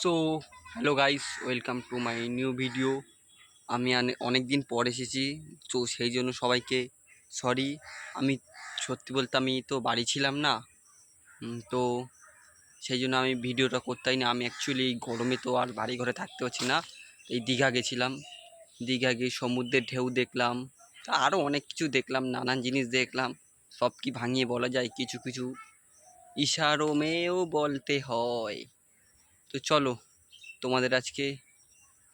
So hello guys welcome to my new video আমি অনেক দিন পর এসেছি, তো সেই জন্য সবাইকে সরি আমি সত্যি বলতে আমি তো বাড়ি ছিলাম না তো সেই জন্য আমি ভিডিওটা করতেই না আমি অ্যাকচুয়ালি গরমে তো আর বাড়ি ঘরে থাকতে পারছি না, এই দীঘা গেছিলাম। দীঘা গিয়ে সমুদ্রের ঢেউ দেখলাম আরও অনেক কিছু দেখলাম, নানান জিনিস দেখলাম, সব কি ভাঙিয়ে বলা যায়, কিছু কিছু ইশারো মেয়েও বলতে হয়। তো চলো তোমাদের আজকে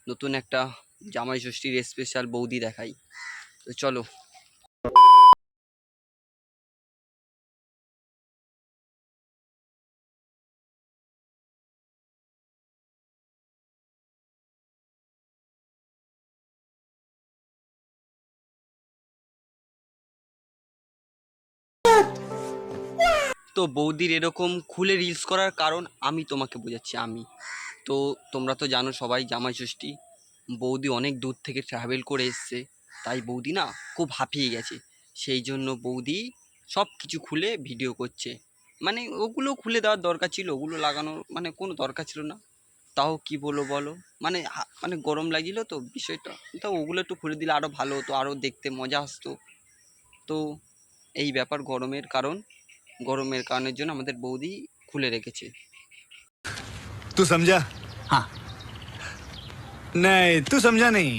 নতুন একটা জামাই ষষ্ঠীর স্পেশাল বৌদি দেখাই। তো চলো। তো বৌদির এরকম খুলে রিলস করার কারণ আমি তোমাকে বোঝাচ্ছি, আমি। তো তোমরা তো জানো সবাই জামাই ষষ্ঠী। বৌদি অনেক দূর থেকে ট্রাভেল করে এসছে। তাই বৌদি না খুব হাঁপিয়ে গেছে। সেই জন্য বৌদি সব কিছু খুলে ভিডিও করছে। মানে ওগুলো খুলে দেওয়ার দরকার ছিল, ওগুলো লাগানোর মানে কোনো দরকার ছিল না। তাও কি বলো বলো? মানে মানে গরম লাগছিল তো বিষয়টা। তো ওগুলো একটু খুলে দিলে আরও ভালো হতো আরও দেখতে মজা আসতো। তো এই ব্যাপার গরমের কারণ। গরমের কারণের জন্য আমাদের বৌদি খুলে রেখেছে। তুই সমঝা হ্যাঁ নাই তুই সমঝা নেই